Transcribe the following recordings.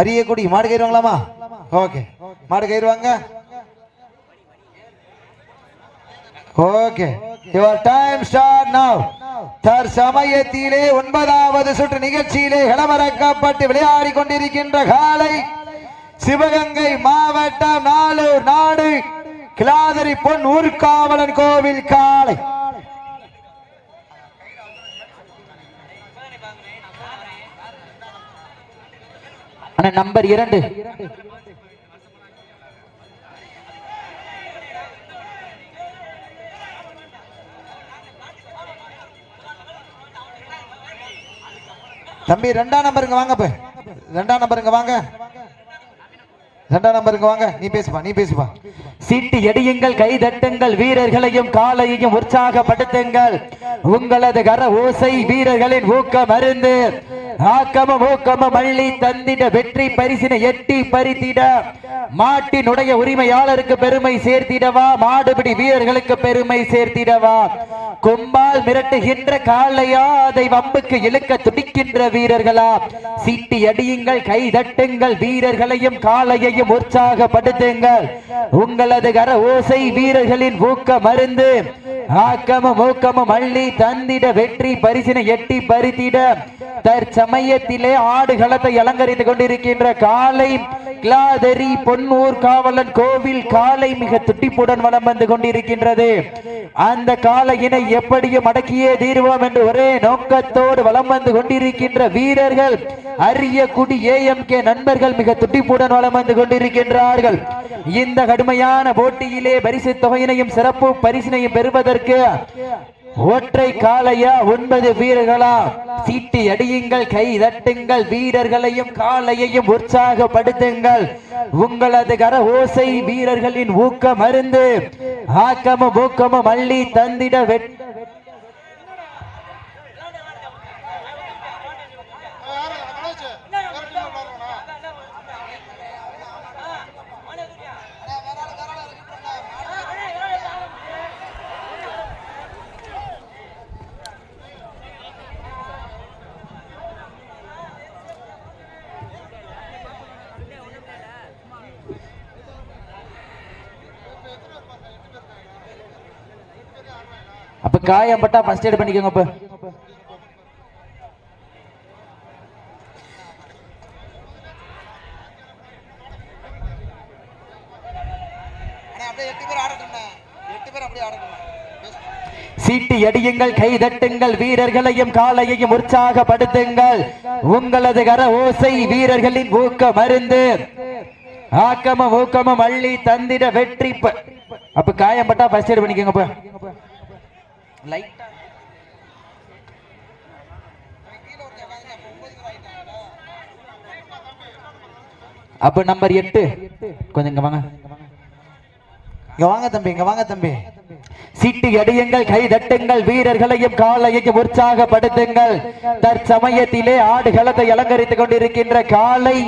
அரியக்குடி மாடு கயிறுவாங்களாமா? ஓகே. மாடு கயிறுவாங்க? Okay. Your time start now தற்சமயத்திலே ஒன்பதாவது சுற்று நிகழ்ச்சியிலே களமிறக்கப்பட்டு விளையாடி கொண்டிருக்கின்ற காலை சிவகங்கை மாவட்டம் நாளூர் நாடு கிளாதரி பொன் ஊர்காவலன் கோவில் காலை. அண்ணா நம்பர் இரண்டு. தம்பி ரெண்டாம் நம்பருங்க வாங்க இப்ப. ரெண்டாம் நம்பருங்க வாங்க. ரெண்டாம் நம்பருங்க வாங்க. நீ பேசுப்பா நீ பேசுப்பா. சீட்டு எடியுங்கள் கை தட்டுங்கள் வீரர்களையும் காலையையும் உற்சாகப்படுத்துங்கள். உங்களது கர ஓசை வீரர்களின் ஊக்கம் மருந்து. ஆக்கம ஊக்கம மல்லி தந்திட வெற்றி பரிசினை எட்டி பறித்திட. மாட்டினுடைய உரிமையாளருக்கு பெருமை சேர்த்திடவா? மாடுபிடி வீரர்களுக்கு பெருமை சேர்த்திடவா? கும்பால் மிரட்டுகின்ற காளையா அதை வம்புக்கு இழுக்க துடிக்கின்ற வீரர்களா? சீட்டி அடியுங்கள் கை தட்டுங்கள் வீரர்களையும் காளையையும் உற்சாகப்படுத்துங்கள். உங்களது கர ஓசை வீரர்களின் ஊக்க மருந்து. ஆக்கமும் ஊக்கமும் அள்ளி தந்திட வெற்றி பரிசினை எட்டி பறித்திட. தற்சமயத்திலே ஆடுகளத்தை அலங்கரித்துக் கொண்டிருக்கின்ற காலை கிளாதரி பொன்னூர் காவலன் கோவில் காலை மிக துட்டிப்புடன் வளம் வந்து கொண்டிருக்கின்றது. அந்த காலையினை எப்படியும் அடக்கியே தீர்வோம் என்று ஒரே நோக்கத்தோடு வளம் வந்து கொண்டிருக்கின்ற வீரர்கள் அரிய குடி ஏஎம் கே நண்பர்கள் மிக துட்டிப்புடன் வளம் வந்து கொண்டிருக்கின்றார்கள். இந்த கடுமையான போட்டியிலே பரிசு தொகையினையும் சிறப்பு பரிசினையும் பெறுவதற்கு ஒற்றை காளையா ஒன்பது வீரர்களா? சீட்டி அடியுங்கள் கை தட்டுங்கள் வீரர்களையும் காளையையும் உற்சாகப்படுத்துங்கள். உங்களது கர ஓசை வீரர்களின் ஊக்க மருந்து. ஆக்கமும் ஊக்கமும் அள்ளி தந்திட வெட் அப்ப காயம் பட்டா ஃபர்ஸ்ட் எய்ட் பண்ணிக்கோங்க அப்ப அப்படியே எட்டு பேர் ஆடட்டும்ண்ணே. எட்டு பேர் அப்படியே ஆடட்டும் சீட்டி அடியுங்கள் கை தட்டுங்கள் வீரர்களையும் காலையையும் உற்சாகப்படுத்துங்கள். உங்களது கர ஓசை வீரர்களின் ஊக்க மருந்து. ஆக்கமும் ஊக்கமும் அள்ளி தந்திட வெற்றி அப்ப காயம் பட்டா ஃபர்ஸ்ட் எய்ட் பண்ணிக்கோங்க அப்ப அப்போ நம்பர் எட்டு. கொஞ்சம் இங்க வாங்க. இங்க வாங்க தம்பி இங்க வாங்க தம்பி. சீட்டு அடியுங்கள் கை தட்டுங்கள் வீரர்களையும் காலையையும் உற்சாகப்படுத்துங்கள். தற்சமயத்திலே ஆடுகளத்தை அலங்கரித்துக் கொண்டிருக்கின்ற காலை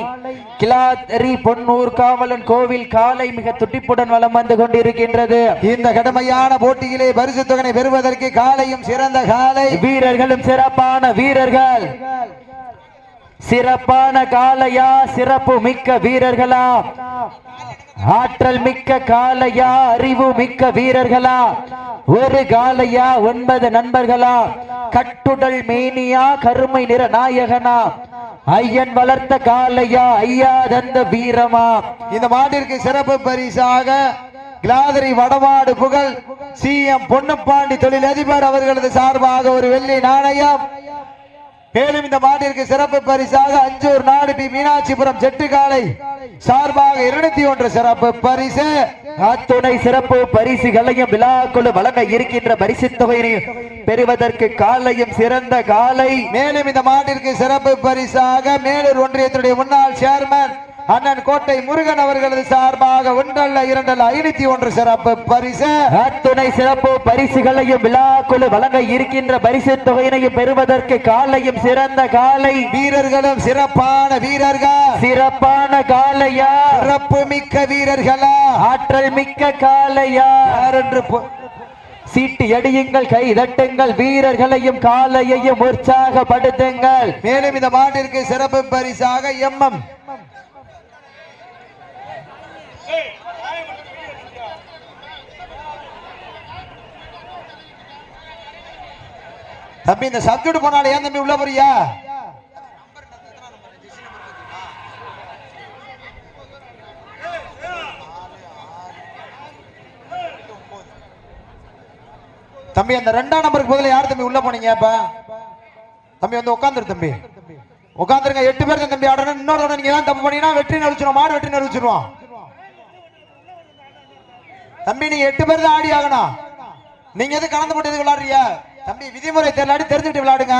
கிளாரி பொன்னூர் காவலன் கோவில் காலை மிக துட்டிப்புடன் வலம் வந்து கொண்டிருக்கின்றது. இந்த கடுமையான போட்டியிலே பரிசு தொகை பெறுவதற்கு காலையும் சிறந்த காலை வீரர்களும் சிறப்பான வீரர்கள். சிறப்பான காளையா சிறப்பு மிக்க வீரர்களா? ஆற்றல் மிக்க காலையா அறிவு மிக்க வீரர்களா? ஒரு காலையா ஒன்பது நண்பர்களா? கட்டுடல் மேனியா கருமை நிற நாயகனா? ஐயன் வளர்த்த காலையா ஐயா தந்த வீரமா? இந்த மாட்டிற்கு சிறப்பு பரிசாக கிளாதரி வடமாடு புகழ் சி எம் பொன்னப்பாண்டி தொழிலதிபர் அவர்களது சார்பாக ஒரு வெள்ளி நாணயம் மேலும் இந்த மாட்டிற்கு சிறப்பு பரிசாக அஞ்சூர் நாடு பி மீனாட்சிபுரம் செட்டுக்காலை சார்பாக இருநூத்தி ஒன்று சிறப்பு பரிசு. அத்துணை சிறப்பு பரிசுகளையும் விழாக்குழு வழங்க இருக்கின்ற பரிசு தொகையினையும் பெறுவதற்கு காலையும் சிறந்த காலை. மேலும் இந்த மாட்டிற்கு சிறப்பு பரிசாக மேலூர் ஒன்றியத்துடைய முன்னாள் சேர்மன் அண்ணன் கோட்டை முருகன் அவர்களது சார்பாக ஒன்றல்ல இரண்டல்ல ஐநூத்தி ஒன்று சிறப்பு பரிசு. அத்துணை சிறப்பு பரிசுகளையும் விழாக்குழு வழங்க இருக்கின்ற பரிசு தொகையினையும் பெறுவதற்கு காலையும் சிறந்த காலை. வீரர்களும் சிறப்பான வீரர்கள். சிறப்பான காலையா? சிறப்பு மிக்க வீரர்களா? ஆற்றல் மிக்க காலையா? என்று சீட்டு எடியுங்கள் கை தட்டுங்கள் வீரர்களையும் காலையையும் உற்சாகப்படுத்துங்கள். மேலும் இந்த மாட்டிற்கு சிறப்பு பரிசாக எம்எம் தம்பி இந்த சப்ஜெக்ட் போனால ஏன் தம்பி உள்ள போறியா தம்பி அந்த ரெண்டாம் நம்பருக்கு பதிலா யார் தம்பி உள்ள போனீங்க இப்ப தம்பி வந்து உட்காந்துரு தம்பி. உட்காந்துருங்க எட்டு பேர் தான் தம்பி ஆடணும். இன்னொரு நீங்க தான் தப்பு பண்ணீங்கன்னா வெற்றி நெரிச்சிடும் மாடு வெற்றி நடிச்சிருவோம் தம்பி நீங்க எட்டு பேர் தான் ஆடி ஆகணும். நீங்க எது கலந்து போட்டு எது விளையாடுறீங்க? தம்பி விதிமுறை தெரியலாடி தெரிஞ்சுக்கிட்டு விளையாடுங்க.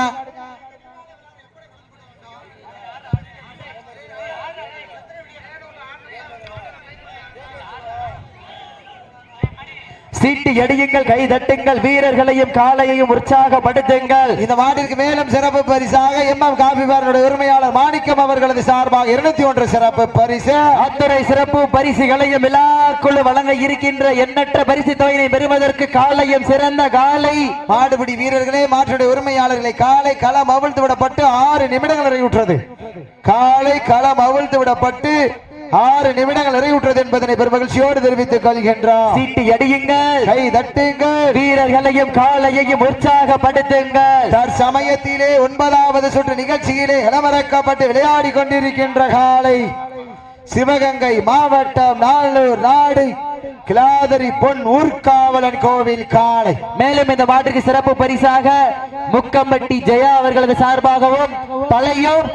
சீட்டு எடியுங்கள் கை தட்டுங்கள் வீரர்களையும் காலையையும் உற்சாகப்படுத்துங்கள். இந்த மாட்டிற்கு மேலும் சிறப்பு பரிசாக எம் எம் காபி பாரனுடைய உரிமையாளர் மாணிக்கம் அவர்களது சார்பாக இருநூத்தி ஒன்று சிறப்பு பரிசு. அத்துறை சிறப்பு பரிசுகளையும் விழாக்குழு வழங்க இருக்கின்ற எண்ணற்ற பரிசு தொகையினை பெறுவதற்கு காலையும் சிறந்த காலை மாடுபிடி வீரர்களே மாற்றுடைய உரிமையாளர்களை காலை களம் அவிழ்த்து விடப்பட்டு ஆறு நிமிடங்கள் நிறைவுற்றது. காலை களம் அவிழ்த்து விடப்பட்டு ஆறு நிமிடங்கள் நிறைவுற்றது என்பதனை பெருமகிழ்ச்சியோடு தெரிவித்துக் கொள்கின்றோம். சீட்டு எடியுங்கள் கை தட்டுங்கள். வீரர்களையும் காலையையும் உற்சாகப்படுத்துங்கள். தற்சமயத்திலே ஒன்பதாவது சுற்று நிகழ்ச்சியிலே இளமரக்கப்பட்டு விளையாடி கொண்டிருக்கின்ற காலை சிவகங்கை மாவட்டம் நாளூர் நாடு கிளாதரி பொன் ஊர்காவலன் கோவில் காலை மேலும் இந்த மாட்டுக்கு சிறப்பு பரிசாக முக்கம்பட்டி ஜெயா அவர்களது சார்பாகவும் பழையூர்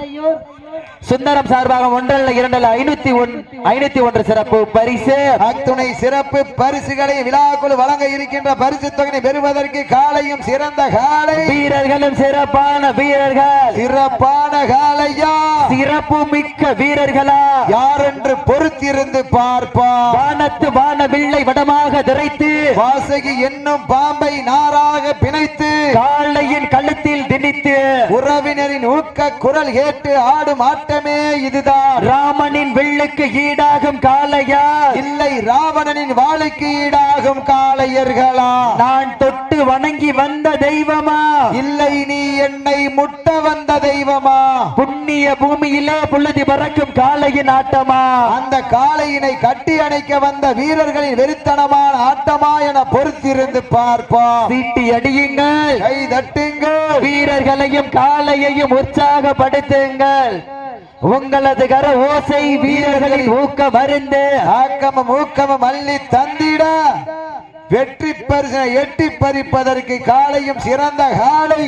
சுந்தரம் சார்பாக ஒன்றல்ல இரண்டல்ல ஐநூத்தி ஒன் ஐநூத்தி ஒன்று சிறப்பு பரிசு. அத்துணை சிறப்பு பரிசுகளை விழாக்குழு வழங்க இருக்கின்ற பரிசு தொகையை பெறுவதற்கு காலையும் சிறந்த காலை. வீரர்களும் சிறப்பான வீரர்கள். சிறப்பான காலையா? சிறப்பு மிக்க வீரர்களா? யார் என்று பொறுத்திருந்து பார்ப்பார். வானத்து வானவில்லை வடமாக திரைத்து. வாசகி என்னும் பாம்பை நாராக பிணைத்து. காளையின் கழுத்தில் திணித்து. உறவினரின் ஊக்க குரல் கேட்டு ஆடும் ஆட்டமே இதுதான். ராமனின் வில்லுக்கு ஈடாகும் காளையா? இல்லை ராவணனின் வாளுக்கு ஈடாகும் காளையர்களா? நான் தொட்டு வணங்கி வந்த தெய்வமா? இல்லை நீ என்னை முட்ட வந்த தெய்வமா? புண்ணிய பூமியிலே புழுதி பறக்கும் காளையின் ஆட்டமா? அந்த காளையினை கட்டி அணைக்க வந்த வீரர்களின் வெறித்தனமான ஆட்டமா என பொறுத்திருந்து பார்ப்போம். சீட்டி அடியுங்கள். கை தட்டுங்கள். வீரர்களையும் காளையையும் உற்சாகப்படுத்துங்கள். உங்களது கர ஓசை வீரர்களின் ஊக்க மருந்து ஆக்கமும் ஊக்கமும் அள்ளி தந்திட. வெற்றி பரிசனை எட்டி பறிப்பதற்கு காளையும் சிறந்த காளை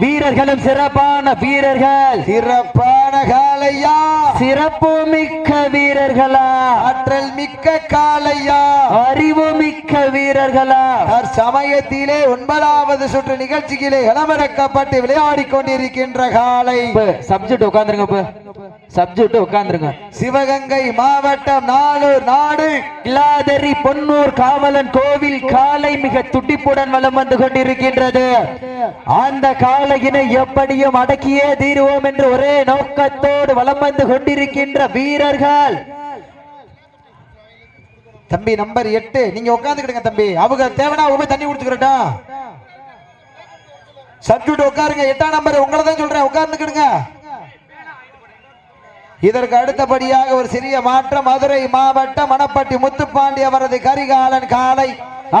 வீரர்களும் சிறப்பான வீரர்கள். சிறப்பான காளையா சிறப்பு மிக்க வீரர்களா? ஆற்றல் மிக்க காளையா அறிவு மிக்க வீரர்களா? சமயத்திலே ஒன்பதாவது சுற்று நிகழ்ச்சியிலே இளமரக்கப்பட்டு விளையாடி கொண்டிருக்கின்ற காளை சப்ஜெக்ட் உட்காந்துருங்க சப்ஜெக்ட் உட்காந்துருங்க சிவகங்கை மாவட்டம் நாளூர் நாடு கிளாதரி பொன்னூர் காவலன் கோவில் காலை மிக துடிப்புடன் வலம் வந்து கொண்டிருக்கின்றது. அந்த காலையினை எப்படியும் அடக்கியே தீருவோம் என்று ஒரே நோக்கத்தோடு வலம் வந்து கொண்டிருக்கின்ற வீரர்கள். தம்பி நம்பர் எட்டு. நீங்க உட்காந்துக்கிடுங்க தம்பி. அவங்க தேவைனா அவங்க தண்ணி குடிச்சுக்கிறட்டும் சப்ஜூட் உட்காருங்க. எட்டாம் நம்பர் உங்களை தான் சொல்றேன். உட்கார்ந்துக்கிடுங்க. இதற்கு அடுத்தபடியாக ஒரு சிறிய மாற்றம். மதுரை மாவட்டம் மணப்பட்டி முத்துப்பாண்டி அவரது கரிகாலன் காலை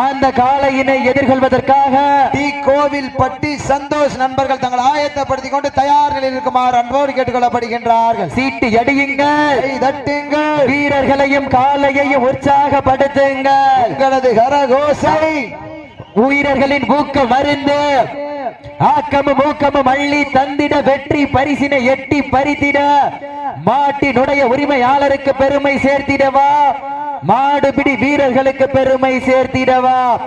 அந்த காளையினை எதிர்கொள்வதற்காக டி கோவில் பட்டி சந்தோஷ் நண்பர்கள் தங்கள் ஆயத்தப்படுத்திக் கொண்டு தயார் நிலையில் இருக்குமாறு அன்போடு கேட்டுக்கொள்ளப்படுகின்றார்கள். சீட்டு எடியுங்கள் தட்டுங்கள் வீரர்களையும் காளையையும் உற்சாகப்படுத்துங்கள் உங்களது கரகோசை. உயிரர்களின் ஊக்க மருந்து. ஆக்கமும் ஊக்கமும் அள்ளி தந்திட வெற்றி பரிசினை எட்டி பறித்திட. மாட்டினுடைய உரிமையாளருக்கு பெருமை சேர்த்திடவா? மாடுபிடி வீரர்களுக்கு பெருமை சேர்த்திடவா?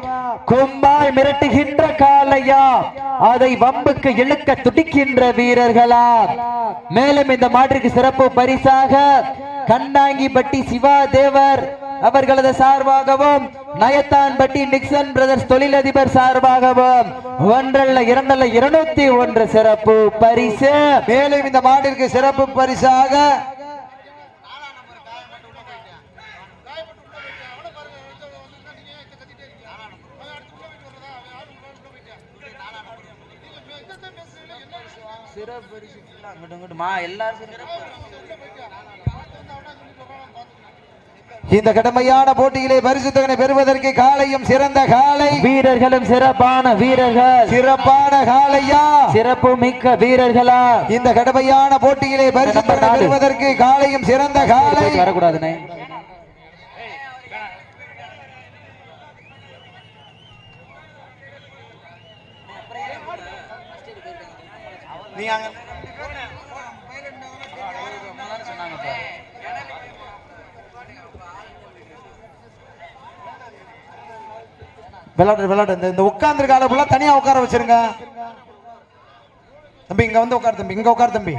கொம்பால் மிரட்டுகின்ற காலையா அதை வம்புக்கு இழுக்க துடிக்கின்ற வீரர்களா? மேலும் இந்த மாட்டிற்கு சிறப்பு பரிசாக கண்ணாங்கிப்பட்டி சிவா தேவர் அவர்களது சார்பாகவும் நயத்தான்பட்டி நிக்சன் பிரதர்ஸ் தொழிலதிபர் சார்பாகவும் ஒன்றல்ல இரண்டல்ல இருநூத்தி ஒன்று சிறப்பு பரிசு. மேலும் இந்த மாட்டிற்கு சிறப்பு பரிசாக இந்த கடுமையான போட்டியிலே பரிசு தொகை பெறுவதற்கு காலையும் சிறந்த காலை. வீரர்களும் சிறப்பான வீரர்கள். சிறப்பான காலையா? சிறப்பு மிக்க வீரர்களா? இந்த கடுமையான போட்டியிலே பரிசு தொகை பெறுவதற்கு காலையும் சிறந்த காலை. வரக்கூடாதுனே விளாடு விளாடு. இந்த- இந்த உட்கார்ந்து கால தனியா உட்கார வச்சிருங்க. தம்பி இங்க வந்து உட்கார் தம்பி. இங்க உட்கார் தம்பி.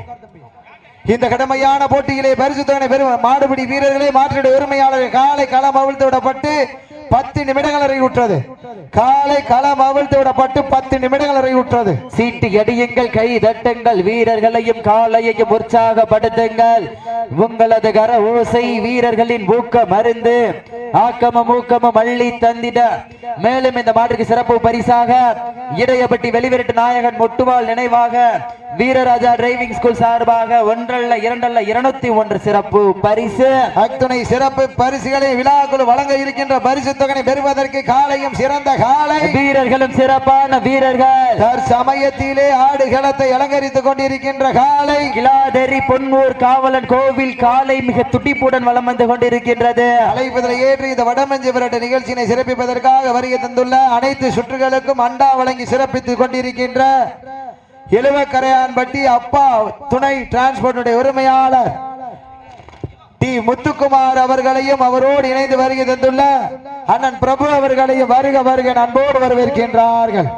இந்த கடமையான போட்டியிலே பரிசு தொகை பெறும் மாடுபிடி வீரர்களே மாற்றிட உரிமையாளர் காலை களம் அவிழ்த்து விடப்பட்டு பத்து நிமிடங்கள் அறிவுற்றது காலை களம் அவிழ்த்து விடப்பட்டு பத்து நிமிடங்கள் அறிவுற்றது சீட்டு எடியுங்கள் கை தட்டுங்கள். வீரர்களையும் காலையையும் உற்சாகப்படுத்துங்கள். உங்களது கர ஓசை வீரர்களின் ஊக்க மருந்து. ஆக்கமும் ஊக்கமும் அள்ளி தந்திட. மேலும் இந்த மாட்டிற்கு சிறப்பு பரிசாக இடையப்பட்டி வெளிவிரட்டு நாயகன் முட்டுவாள் நினைவாக வீரராஜா டிரைவிங் ஸ்கூல் சார்பாக ஒன்றல்ல இரண்டல்ல இருநூத்தி ஒன்று சிறப்பு பரிசு. அத்துணை சிறப்பு பரிசுகளை விழாக்குழு வழங்க இருக்கின்ற பரிசு தொகை பெறுவதற்கு காலையும் சிறந்த காலை. வீரர்களும் சிறப்பான வீரர்கள். தற்சமயத்திலே ஆடுகளத்தை அலங்கரித்துக் கொண்டிருக்கின்ற காலை. கிலாதெரி பொன்மூர் காவலன் கோவில் காலை மிக துடிப்புடன் வலம் வந்து கொண்டிருக்கின்றது. அழைப்பதில் ஏற்று இந்த வடமஞ்சி விரட்டு நிகழ்ச்சியினை சிறப்பிப்பதற்காக வருகை தந்துள்ள அனைத்து சுற்றுகளுக்கும் அண்டா வழங்கி சிறப்பித்துக் கொண்டிருக்கின்ற எழுவக்கரையான்பட்டி அப்பா துணை டிரான்ஸ்போர்ட்டுடைய உரிமையாளர் டி முத்துக்குமார் அவர்களையும் அவரோடு இணைந்து வருகை தந்துள்ள அண்ணன் பிரபு அவர்களையும் வருக வருக அன்போடு வரவேற்கின்றார்கள்.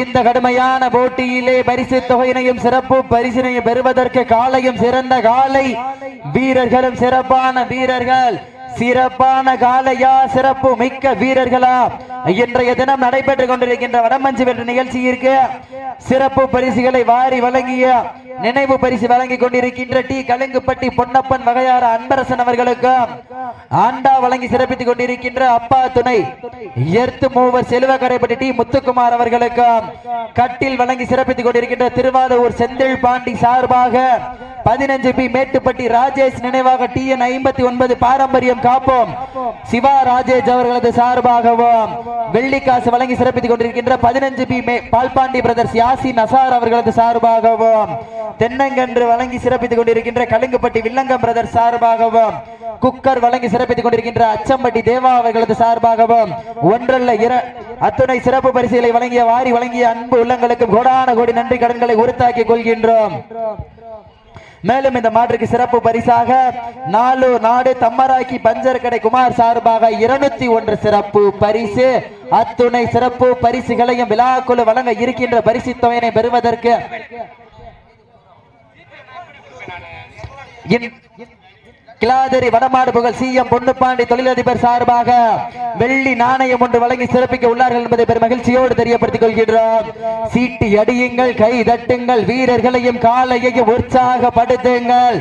இந்த கடுமையான போட்டியிலே பரிசு தொகையினையும் சிறப்பு பரிசினையும் பெறுவதற்கு காலையும் சிறந்த காலை. வீரர்களும் சிறப்பான வீரர்கள். சிறப்பான காலையா சிறப்பு மிக்க வீரர்களா? இன்றைய தினம் நடைபெற்றுக் கொண்டிருக்கின்ற வடமஞ்சு வென்ற நிகழ்ச்சியிற்கு சிறப்பு பரிசுகளை வாரி வழங்கிய நினைவு பரிசு வழங்கி கொண்டிருக்கின்ற டி. கலுங்குப்பட்டி பொன்னப்பன் வகையார அன்பரசன் அவர்களுக்கும் ஆண்டா வழங்கி சிறப்பித்துக் கொண்டிருக்கின்ற அப்பா துணை எர்த்து மூவர் செல்வக்கரைப்பட்டி டி. முத்துக்குமார் அவர்களுக்கும் கட்டில் வழங்கி சிறப்பித்துக் கொண்டிருக்கின்ற திருவாரூர் செந்தில் பாண்டி சார்பாக பதினஞ்சு பி. மேட்டுப்பட்டி ராஜேஷ் நினைவாக டி. என் ஐம்பத்தி ஒன்பது பாரம்பரியம் காப்போம். சிவா ராஜேஜ் அவர்களது சார்பாகவும் வெள்ளிக்காசு வழங்கி சிறப்பித்துக் கொண்டிருக்கின்ற பதினஞ்சு பி மே பால்பாண்டி பிரதர்ஸ் யாசின் அசார் அவர்களது சார்பாகவும் தென்னங்கன்று வழங்கி சிறப்பித்துக் கொண்டிருக்கின்ற கலுங்குப்பட்டி வில்லங்கம் பிரதர்ஸ் சார்பாகவும் குக்கர் வழங்கி சிறப்பித்துக் கொண்டிருக்கின்ற அச்சம்பட்டி தேவா அவர்களது சார்பாகவும் ஒன்றல்ல இர அத்துணை சிறப்பு பரிசுகளை வழங்கிய வாரி வழங்கிய அன்பு உள்ளங்களுக்கு கோடான கோடி நன்றி கடன்களை உறுத்தாக்கிக் கொள்கின்றோம். மேலும் இந்த மாற்றுக்கு சிறப்பு பரிசாக நாலு நாடு தம்மராக்கி பஞ்சர் கடை குமார் சார்பாக இருநூத்தி ஒன்று சிறப்பு பரிசு. அத்துணை சிறப்பு பரிசுகளையும் விழாக்குழு வழங்க இருக்கின்ற பரிசு தொகையினை பெறுவதற்கு இன்- கிளாதரி வடமாடு புகழ் சி எம் பொன்னுப்பாண்டி தொழிலதிபர் சார்பாக வெள்ளி நாணயம் ஒன்று வழங்கி சிறப்பிக்க உள்ளார்கள் என்பதை பெரும் மகிழ்ச்சியோடு தெரியப்படுத்திக் கொள்கின்றோம். சீட்டி அடியுங்கள் கை தட்டுங்கள் வீரர்களையும் காலையையும் உற்சாகப்படுத்துங்கள்.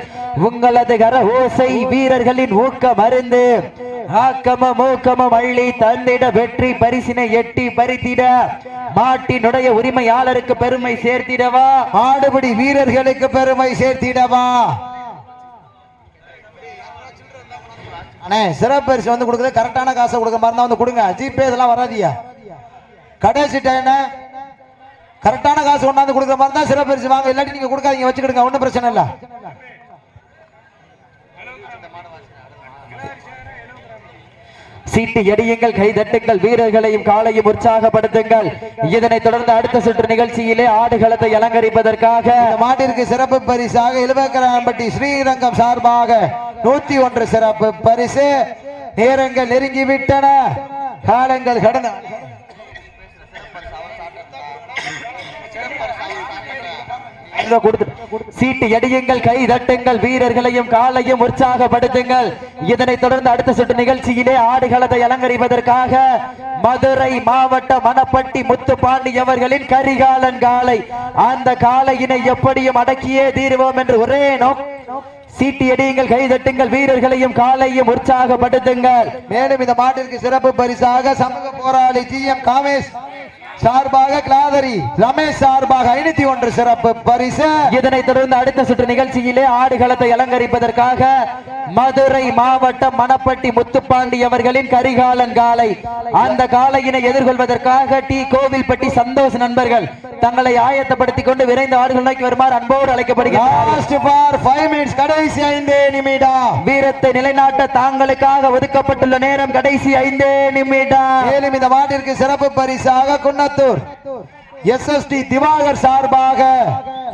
உங்களது கர ஓசை வீரர்களின் ஊக்க மருந்து ஆக்கமும் ஊக்கமும் அள்ளி தந்திட வெற்றி பரிசினை எட்டி பறித்திட மாட்டினுடைய உரிமையாளருக்கு பெருமை சேர்த்திடவா? ஆடுபடி வீரர்களுக்கு பெருமை சேர்த்திடவா? அண்ணே சிறப்பரிசு வந்து கொடுக்குறது கரெக்டான காசை கொடுக்க மாதிரி வந்து கொடுங்க. ஜிபே இதெல்லாம் வராதியா? கடைசி டைம் கரெக்டான காசு கொண்டாந்து கொடுக்குற மாதிரி தான் சிறப்பு வாங்க. இல்லாட்டி நீங்க கொடுக்காதீங்க. வச்சுக்கிடுங்க. ஒன்றும் பிரச்சனை இல்லை. சீட்டு எடியுங்கள் கை தட்டுங்கள் வீரர்களையும் காலையும் உற்சாகப்படுத்துங்கள். இதனைத் தொடர்ந்து அடுத்த சுற்று நிகழ்ச்சியிலே ஆடுகளத்தை அலங்கரிப்பதற்காக மாட்டிற்கு சிறப்பு பரிசாக இலுவக்கராம்பட்டி ஸ்ரீரங்கம் சார்பாக நூத்தி ஒன்று சிறப்பு. பரிசு நேரங்கள் நெருங்கி விட்டன காலங்கள் கடன சீட்டு எடியுங்கள் கை தட்டுங்கள் வீரர்களையும் காலையும் உற்சாகப்படுத்துங்கள். இதனைத் தொடர்ந்து அடுத்த சுற்று நிகழ்ச்சியிலே ஆடுகளத்தை அலங்கரிப்பதற்காக மதுரை மாவட்ட மணப்பட்டி முத்துப்பாண்டி அவர்களின் கரிகாலன் காலை. அந்த காலையினை எப்படியும் அடக்கியே தீர்வோம் என்று ஒரே நோக்கம். சீட்டு எடியுங்கள் கை தட்டுங்கள் வீரர்களையும் காலையும் உற்சாகப்படுத்துங்கள். மேலும் இந்த மாட்டிற்கு சிறப்பு பரிசாக சமூக போராளி ஜி எம் காமேஷ் சார்பாக கிளாதரி ரமேஷ் சார்பாக ஐநூத்தி ஒன்று சிறப்பு பரிசு. இதனைத் தொடர்ந்து அடுத்த சுற்று நிகழ்ச்சியிலே ஆடுகளத்தை அலங்கரிப்பதற்காக மதுரை மாவட்டம் மணப்பட்டி முத்துப்பாண்டி அவர்களின் கரிகாலன் காலை. அந்த காலையினை எதிர்கொள்வதற்காக டி. கோவில்பட்டி சந்தோஷ் நண்பர்கள் தங்களை ஆயத்தப்படுத்திக் கொண்டு விரைந்து ஆடுகள் நோக்கி வருமாறு அன்போடு அழைக்கப்படுகிறார்கள் லாஸ்ட் ஃபார் 5 மினிட்ஸ் கடைசி ஐந்து நிமிடம் வீரத்தை நிலைநாட்ட தாங்களுக்காக ஒதுக்கப்பட்டுள்ள நேரம் கடைசி ஐந்தே நிமிடம் மேலும் இந்த மாட்டிற்கு சிறப்பு பரிசாக குன்னத்தூர். எஸ்எஸ்டி திவாகர் சார்பாக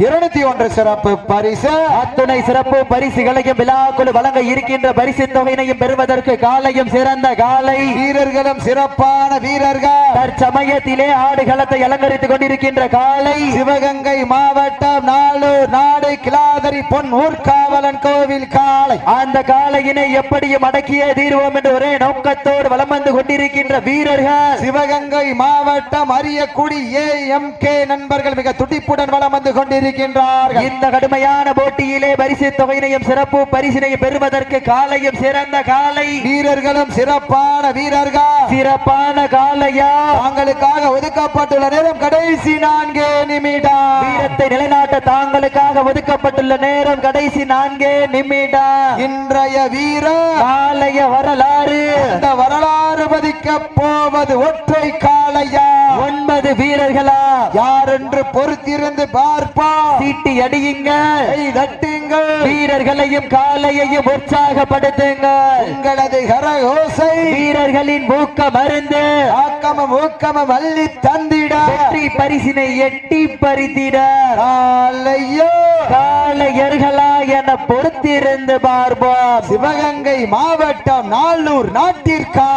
இருநூத்தி ஒன்று சிறப்பு பரிசு. அத்துணை சிறப்பு பரிசுகளையும் விழாக்குழு வழங்க இருக்கின்ற பரிசு தொகையினையும் பெறுவதற்கு காலையும் சிறந்த காலை. வீரர்களும் சிறப்பான வீரர்கள். தற்சமயத்திலே ஆடுகளத்தை அலங்கரித்துக் கொண்டிருக்கின்ற காலை. சிவகங்கை மாவட்டம் நாளூர் நாடு கிளாதரி பொன் ஊர்காவலன் கோவில் காளை. அந்த காளையினை எப்படியும் அடக்கியே தீர்வோம் என்று ஒரே நோக்கத்தோடு வலம் வந்து கொண்டிருக்கின்ற வீரர்கள். சிவகங்கை மாவட்டம் அரியக்குடி ஏ எம் கே நண்பர்கள் மிக துடிப்புடன் வலம் வந்து கொண்டிருக்கின்றார்கள். இந்த கடுமையான போட்டியிலே பரிசு தொகையினையும் சிறப்பு பரிசினையும் பெறுவதற்கு காலையும் சிறந்த காலை. வீரர்களும் சிறப்பான வீரர்கள். சிறப்பான காலையா? தாங்களுக்காக ஒதுக்கப்பட்டுள்ள நேரம் கடைசி நான்கு நிமிடம். வீரத்தை நிலைநாட்ட தாங்களுக்காக ஒதுக்கப்பட்டுள்ள நேரம் கடைசி நான்கே நிமிடம். இன்றைய வீரர் காலைய வரலாறு. இந்த வரலாறு பதிக்க போவது ஒற்றை காளையா ஒன்பது வீரர்களா? யார் என்று பொறுத்திருந்து பார்ப்போம். சீட்டி அடியுங்கள் கை தட்டுங்கள். வீரர்களையும் காலையையும் உற்சாகப்படுத்துங்கள் உங்களது கரகோசை வீரர்களின் ஊக்க மருந்து. ஆக்கமும் ஊக்கமும் அள்ளி தந்திட. வெற்றி பரிசினை எட்டி பறித்திட. காலையோ காளையர்களா என பொறுத்திருந்து பார்ப்போம். சிவகங்கை மாவட்டம் நாளூர் நாட்டிற்கா?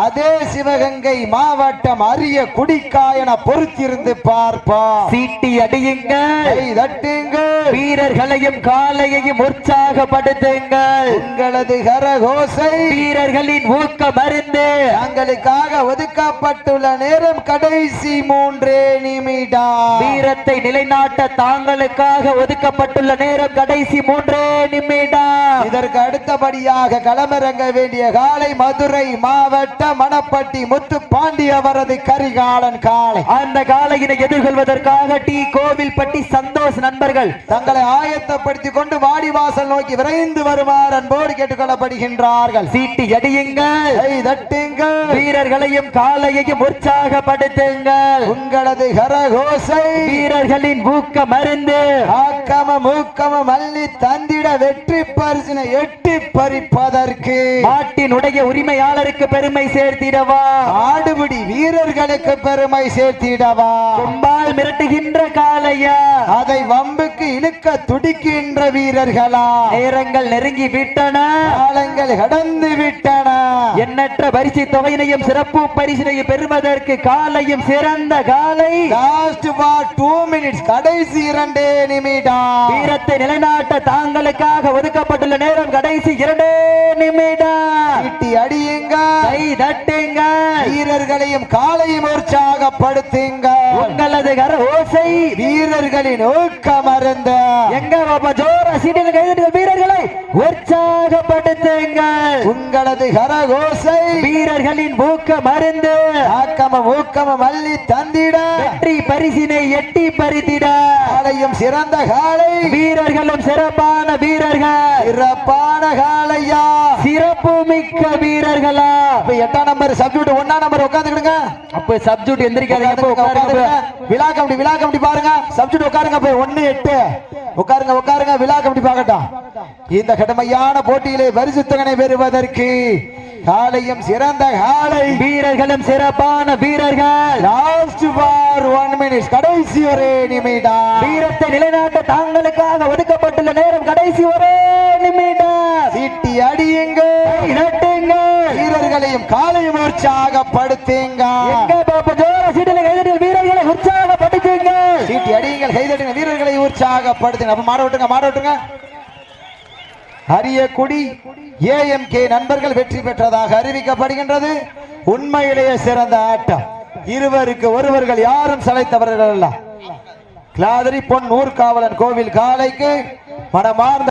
அதே சிவகங்கை மாவட்டம் அரிய குடிக்கா என பொறுத்திருந்து பார்ப்போம் சீட்டி அடியுங்கள். கை தட்டுங்கள். வீரர்களையும் காலையையும் உற்சாகப்படுத்துங்கள். உங்களது கரகோசை வீரர்களின் ஊக்க மருந்து. தங்களுக்காக ஒதுக்கப்பட்டுள்ள நேரம் கடைசி மூன்றே நிமிடம். வீரத்தை நிலைநாட்ட தாங்களுக்காக ஒதுக்கப்பட்டுள்ள நேரம் கடைசி மூன்றே நிமிடம். இதற்கு அடுத்தபடியாக களமிறங்க வேண்டிய காலை மதுரை மாவட்ட மணப்பட்டி முத்து பாண்டி அவரது கரிகாலன் காலை அந்த காலையினை எதிர்கொள்வதற்காக டி. கோவில்பட்டி சந்தோஷ் நண்பர்கள். தங்களை ஆயத்தப்படுத்திக் கொண்டு வாடிவாசல் நோக்கி விரைந்து வருமாறு அன்போடு கேட்டுக்கொள்ளப்படுகின்றார்கள். சீட்டி அடியுங்கள் தட்டுங்கள். வீரர்களையும் காலையையும் உற்சாகப்படுத்துங்கள். உங்களது கரகோசை. வீரர்களின் ஊக்க மருந்து. ஆக்கமும் ஊக்கமும் அள்ளி தந்திட வெற்றி பரிசினை எட்டி பறிப்பதற்கு. நாட்டினுடைய உரிமையாளருக்கு பெருமை சேர்த்திடவா? ஆடுபிடி வீரர்களுக்கு பெருமை சேர்த்திடவா? மிரட்டுகின்ற காளையா அதை வம்புக்கு இழுக்க துடிக்கின்ற வீரர்களா? நேரங்கள் நெருங்கி விட்டன. காலங்கள் கடந்து விட்டன. எண்ணற்ற பரிசு தொகையினையும் சிறப்பு பரிசினையும் பெறுவதற்கு காலையும் சிறந்த காலை. லாஸ்ட் ஃபார் டூ மினிட்ஸ் கடைசி இரண்டே நிமிடம். வீரத்தை நிலைநாட்ட தாங்களுக்காக ஒதுக்கப்பட்டுள்ள நேரம் கடைசி இரண்டே நிமிடம். அடியுங்க. கை தட்டுங்க. வீரர்களையும் காலையும் உற்சாகப்படுத்துங்க. உங்களது கர ஓசை வீரர்களின் ஊக்கமருந்த எங்க பாப்பா ஜோர சீட்டில் கைது வீரர்களை உற்சாகப்படுத்துங்கள். உங்களது கரகோசை வீரர்களின் ஊக்க மருந்து. ஆக்கமும் ஊக்கமும் அள்ளி தந்திட. வெற்றி பரிசினை எட்டி பறித்திட. காலையும் சிறந்த காலை. வீரர்களும் சிறப்பான வீரர்கள். சிறப்பான காலையா. சிறப்பு மிக்க வீரர்களா. இப்ப எட்டாம் நம்பர் சப்ஜூட் ஒன்னா நம்பர் உட்காந்துக்கிடுங்க அப்ப சப்ஜூட் எந்திரிக்காதீங்க. விழா கமிட்டி விழா கமிட்டி பாருங்க. சப்ஜூட் உட்காருங்க. போய் ஒன்னு எட்டு. உட்காருங்க உட்காருங்க. விழா கமிட்டி பார்க்கட்டும். இந்த கடுமையான போட்டியிலே பரிசுத்தகனை பெறுவதற்கு காலையும் சிறந்த காலை வீரர்களும் சிறப்பான வீரர்கள். லாஸ்ட் ஃபார் ஒன் மினிட்ஸ் கடைசி ஒரே நிமிடம். வீரத்தை நிலைநாட்ட தாங்களுக்காக ஒதுக்கப்பட்டுள்ள நேரம் கடைசி ஒரே நிமிடம். சீட்டி அடியுங்க நட்டுங்க வீரர்களையும் காலையும் உற்சாகப்படுத்துங்க. எங்க பாப்பா ஜோர சீட்டில் கைதட்டிய வீரர்களை உற்சாகப்படுத்துங்க சீட்டி அடியுங்கள் கைதட்டுங்க வீரர்களை உற்சாகப்படுத்துங்க. அப்ப மாட விட்டுங்க மாட விட்டுங்க அரியக்குடி ஏஎம்கே நண்பர்கள் வெற்றி பெற்றதாக அறிவிக்கப்படுகின்றது. உண்மையிலேயே சிறந்த ஆட்டம். இருவருக்கு ஒருவர்கள் யாரும் சளைத்தவர்கள் அல்ல. கிளாதரி பொன் ஊர்காவலன் கோவில் காலைக்கு மனமார்ந்த